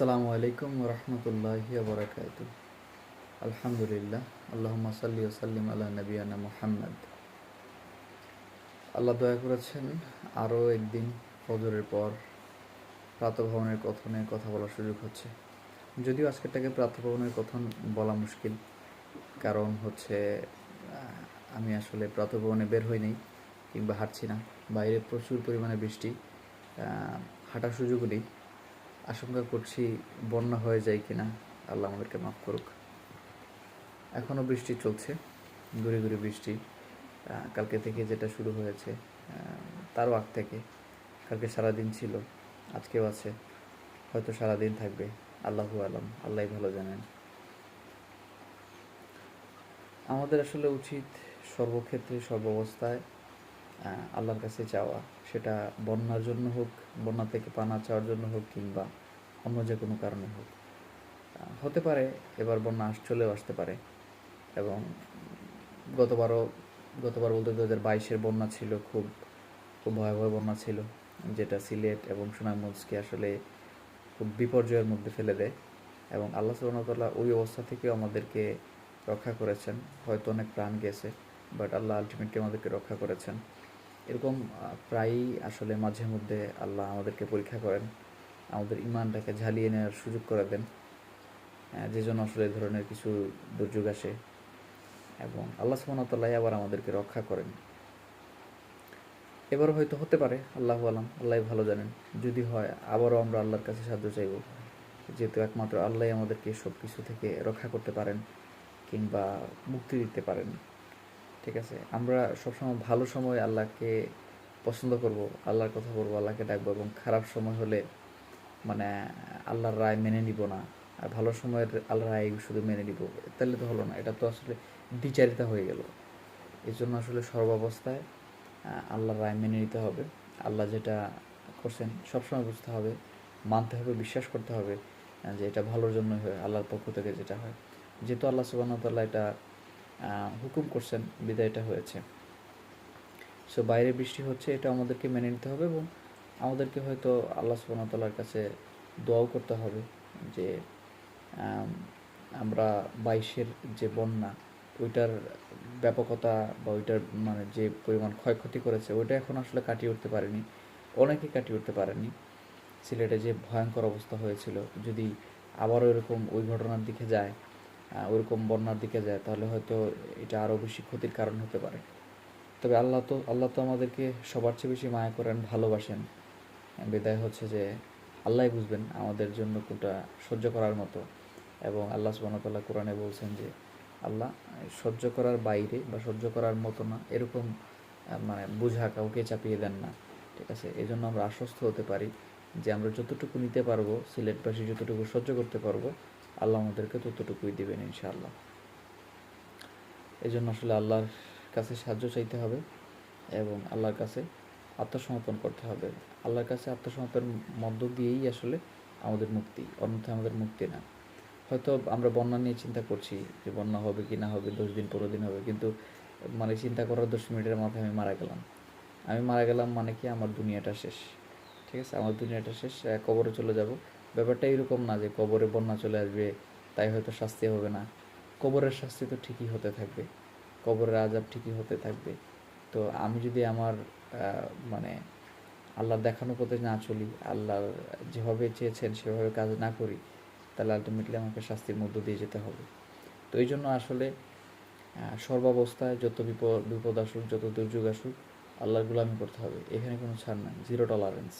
আসসালামু আলাইকুম রহমতুল্লাহি বরাকাত আলহামদুলিল্লাহ, আল্লাহুম্মা সাল্লি সাল্লিম আলা নবিয়ানা মুহাম্মদ। আল্লাহ দয়া করেছেন আরও একদিন ফজরের পর প্রাতভবনের কথনে কথা বলার সুযোগ হচ্ছে। যদিও আজকেরটাকে প্রাতভবনের কথন বলা মুশকিল, কারণ হচ্ছে আমি আসলে প্রাতভবনে বের হইনি কিংবা হাঁটছি না। বাইরে প্রচুর পরিমাণে বৃষ্টি হাঁটার সুযোগও নেই। আশঙ্কা করছি বন্যা হয়ে যায় কিনা, আল্লাহ আমাদেরকে মাফ করুক। এখনও বৃষ্টি চলছে, ঘুরে ঘুরে বৃষ্টি। কালকে থেকে যেটা শুরু হয়েছে তারও আগ থেকে। কালকে সারাদিন ছিল, আজকেও আছে। হয়তো সারাদিন থাকবে, আল্লাহু আলম আল্লাহ ভালো জানেন। আমাদের আসলে উচিত সর্বক্ষেত্রে সর্বাবস্থায় আল্লাহর কাছে চাওয়া, সেটা বন্যার জন্য হোক, বন্যা থেকে পানা চাওয়ার জন্য হোক কিংবা অন্য যে কোনো কারণে হোক। হতে পারে, এবার বন্যা আস, চলেও আসতে পারে। এবং গতবারও, গতবার বলতে দু হাজার বাইশের বন্যা ছিল, খুব খুব ভয়াবহ বন্যা ছিল, যেটা সিলেট এবং সুনামগঞ্জকে আসলে খুব বিপর্যয়ের মধ্যে ফেলে দেয়। এবং আল্লাহ সুবহানাহু ওই অবস্থা থেকেও আমাদেরকে রক্ষা করেছেন। হয়তো অনেক প্রাণ গেছে, বাট আল্লাহ আলটিমেটলি আমাদেরকে রক্ষা করেছেন। এরকম প্রায়ই আসলে মাঝে মধ্যে আল্লাহ আমাদেরকে পরীক্ষা করেন, আমাদের ইমানটাকে ঝালিয়ে নেওয়ার সুযোগ করে দেন যে জন্য আসলে এই ধরনের কিছু দুর্যোগ আসে এবং আল্লাহ সুবহানাহু আবার আমাদেরকে রক্ষা করেন। এবার হয়তো হতে পারে, আল্লাহ আলাম, আল্লাহ ভালো জানেন। যদি হয়, আবারও আমরা আল্লাহর কাছে সাহায্য চাইব, যেহেতু একমাত্র আল্লাহ আমাদেরকে সব কিছু থেকে রক্ষা করতে পারেন কিংবা মুক্তি দিতে পারেন। ঠিক আছে? আমরা সবসময় ভালো সময় আল্লাহকে পছন্দ করব আল্লাহর কথা বলব আল্লাহকে ডাকবো এবং খারাপ সময় হলে মানে আল্লাহর রায় মেনে নিব না। আর ভালো সময়ের আল্লাহর রায় শুধু মেনে নিব তাহলে তো হলো না। এটা তো আসলে দ্বিচারিতা হয়ে গেল। এই জন্য আসলে সর্বাবস্থায় আল্লাহর রায় মেনে নিতে হবে। আল্লাহ যেটা করছেন সবসময় বুঝতে হবে মানতে হবে বিশ্বাস করতে হবে যে এটা ভালোর জন্যই হয় আল্লাহর পক্ষ থেকে যেটা হয়। যেহেতু আল্লাহ সুবাহতাল্লাহ এটা আহ, হুকুম করছেন বিদায় এটা হয়েছে। সো বাইরে বৃষ্টি হচ্ছে, এটা আমাদেরকে মেনে নিতে হবে এবং আমাদেরকে হয়তো আল্লাহ সুবাহতাল্লাহর কাছে দোয়াও করতে হবে যে আমরা বাইশের যে বন্যা, ওইটার ব্যাপকতা বা ওইটার মানে যে পরিমাণ ক্ষয়ক্ষতি করেছে, ওইটা এখন আসলে কাটিয়ে উঠতে পারেনি। অনেকে কাটিয়ে উঠতে পারেনি। সিলেটে যে ভয়ঙ্কর অবস্থা হয়েছিল, যদি আবারও এরকম ওই ঘটনার দিকে যায় আহ, ওইরকম বন্যার দিকে যায় তাহলে হয়তো এটা আরও বেশি ক্ষতির কারণ হতে পারে। তবে আল্লাহ তো আল্লাহ তো আমাদেরকে সবার চেয়ে বেশি মায়া করেন ভালোবাসেন। বিদায় হচ্ছে যে আল্লাহই বুঝবেন আমাদের জন্য কোনটা সহ্য করার মতো। এবং আল্লাহ সুবাহতাল্লাহ কোরআনে বলছেন যে আল্লাহ সহ্য করার বাইরে বা সহ্য করার মতো না এরকম মানে বোঝা কাউকে চাপিয়ে দেন না। ঠিক আছে? এই জন্য আমরা আশ্বস্ত হতে পারি যে আমরা যতটুকু নিতে পারব সিলেটবাসী যতটুকু সহ্য করতে পারব আল্লাহ আমাদেরকে ততটুকুই দিবেন ইনশাআল্লাহ। এই জন্য আসলে আল্লাহর কাছে সাহায্য চাইতে হবে এবং আল্লাহর কাছে আত্মসমর্পণ করতে হবে। আল্লাহর কাছে আত্মসমর্পণের মধ্য দিয়েই আসলে আমাদের মুক্তি, অন্যথায় আমাদের মুক্তি না। হয়তো আমরা বন্যা নিয়ে চিন্তা করছি যে বন্যা হবে কি না হবে, দশ দিন, পনেরো দিন হবে, কিন্তু মানে চিন্তা করার দশ মিনিটের মাথায় আমি মারা গেলাম। আমি মারা গেলাম মানে কি আমার দুনিয়াটা শেষ। ঠিক আছে? আমার দুনিয়াটা শেষ কবরে চলে যাব। ব্যাপারটা এরকম না যে কবরে বন্যা চলে আসবে, তাই হয়তো শাস্তি হবে না। কবরের শাস্তি তো ঠিকই হতে থাকবে। কবরের আজাব ঠিকই হতে থাকবে। তো আমি যদি আমার মানে আল্লাহর দেখানো পথে না চলি, আল্লাহর যেভাবে চেয়েছেন সেভাবে কাজ না করি, তাহলে আলটিমেটলি আমাকে শাস্তির মধ্য দিয়ে যেতে হবে। তো এই জন্য আসলে সর্বাবস্থায় যত বিপদ বিপদ আসুক, যত দুর্যোগ আসুক, আল্লাহর গুলামি করতে হবে। এখানে কোনো ছাড় নাই জিরো টলারেন্স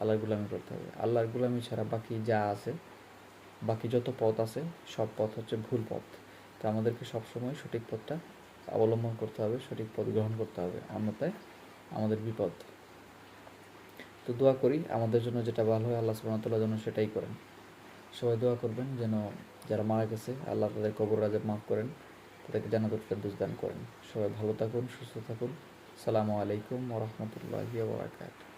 আল্লাহর গুলামি করতে হবে। আল্লাহর গুলামি ছাড়া বাকি যা আছে, বাকি যত পথ আছে, সব পথ হচ্ছে ভুল পথ। তো আমাদেরকে সবসময় সঠিক পথটা অবলম্বন করতে হবে, সঠিক পথ গ্রহণ করতে হবে। অন্যথায় আমাদের বিপদ। তো দোয়া করি, আমাদের জন্য যেটা ভালো হয়, আল্লাহ সুবহানাহু জন্য সেটাই করেন। সবাই দোয়া করবেন যেন যারা মারা গেছে, আল্লাহ তাদের কবর রাজা মাফ করেন, তাদেরকে জানাতুল ফেরদৌস দান করেন। সবাই ভালো থাকুন, সুস্থ থাকুন। সালামু আলাইকুম ওরহমতুল্লাহি ওবরাকাতুহু